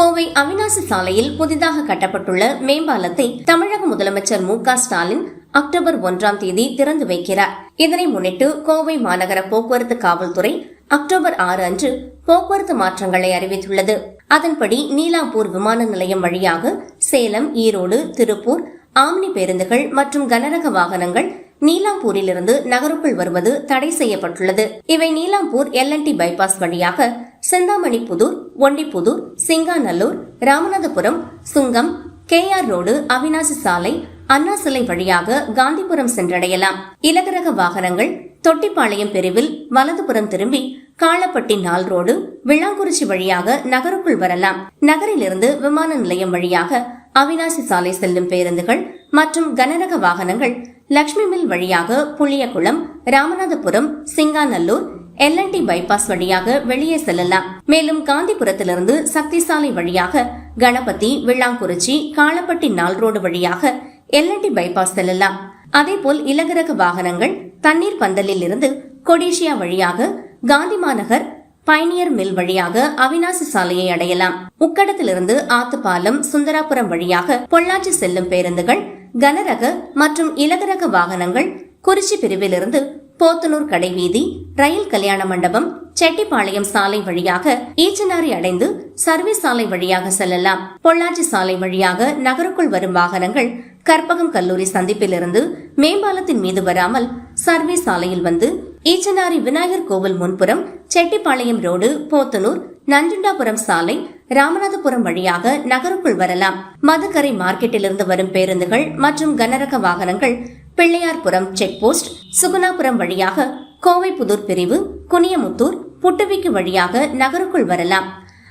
கோவை அவினாசி சாலையில் புதிதாக கட்டப்பட்டுள்ள மேம்பாலத்தை தமிழக முதலமைச்சர் மு ஸ்டாலின் அக்டோபர் ஒன்றாம் தேதி திறந்து வைக்கிறார். இதனை முன்னிட்டு கோவை மாநகர போக்குவரத்து காவல்துறை அக்டோபர் ஆறு அன்று போக்குவரத்து மாற்றங்களை அறிவித்துள்ளது. அதன்படி நீலாம்பூர் விமான நிலையம் வழியாக சேலம் ஈரோடு திருப்பூர் ஆம்னி பேருந்துகள் மற்றும் கனரக வாகனங்கள் நீலாம்பூரிலிருந்து நகருக்குள் வருவது தடை செய்யப்பட்டுள்ளது. இவை Neelambur L and T bypass வழியாக Senthamani Puthur Ondipudur Singanallur Ramanathapuram Sungam K R road Avinashi சாலை அண்ணா சிலை வழியாக காந்திபுரம் சென்றடையலாம். இலகரக வாகனங்கள் தொட்டிப்பாளையம் பிரிவில் வலதுபுறம் திரும்பி காளப்பட்டி நாள் ரோடு விளாங்குறிச்சி வழியாக நகருக்குள் வரலாம். நகரிலிருந்து விமான நிலையம் வழியாக அவினாசி சாலை செல்லும் பேருந்துகள் மற்றும் கனரக வாகனங்கள் லக்ஷ்மி மில் வழியாக Puliyakulam Ramanathapuram Singanallur L and T bypass வழியாக வெளியே செல்லலாம். மேலும் காந்திபுரத்திலிருந்து சக்தி சாலை வழியாக கணபதி விளாங்குறிச்சி காளப்பட்டி நாள் ரோடு வழியாக எல்என்டி பைபாஸ் செல்லலாம். அதேபோல் இலகரக வாகனங்கள் தண்ணீர் பந்தலில் இருந்து கொடிஷியா வழியாக காந்தி மாநகர் பைனியர் மில் வழியாக அவினாசி சாலையை அடையலாம். உக்கடத்திலிருந்து ஆத்துப்பாலம் சுந்தராபுரம் வழியாக பொள்ளாச்சி செல்லும் பேருந்துகள் கனரக மற்றும் இலகரக வாகனங்கள் குறிச்சி பிரிவிலிருந்து போத்தனூர் கடைவீதி ரயில் கல்யாண மண்டபம் செட்டிப்பாளையம் சாலை வழியாக ஈச்சனாரி அடைந்து சர்வீஸ் சாலை வழியாக செல்லலாம். பொள்ளாச்சி சாலை வழியாக நகருக்குள் வரும் வாகனங்கள் கற்பகம் கல்லூரி சந்திப்பிலிருந்து மேம்பாலத்தின் மீது வராமல் சர்வீஸ் சாலையில் வந்து ஈச்சனாரி விநாயகர் கோவில் முன்புறம் செட்டிப்பாளையம் ரோடு போத்தனூர் நஞ்சுண்டாபுரம் சாலை ராமநாதபுரம் வழியாக நகருக்குள் வரலாம். மதுக்கரை மார்க்கெட்டிலிருந்து வரும் பேருந்துகள் மற்றும் கனரக வாகனங்கள் பிள்ளையார்புரம் செக் போஸ்ட் சுகுணாபுரம் வழியாக கோவை புதூர் பிரிவு குனியமுத்தூர் புட்டுவிக்கு வழியாக நகருக்குள் வரலாம்.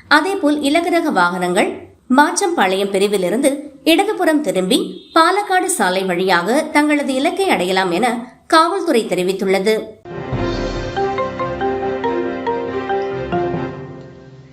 அதேபோல் இலகுரக வாகனங்கள் மாச்சம்பாளையம் பிரிவிலிருந்து இடதுபுறம் திரும்பி பாலக்காடு சாலை வழியாக தங்களது இலக்கை அடையலாம் என காவல்துறை தெரிவித்துள்ளது.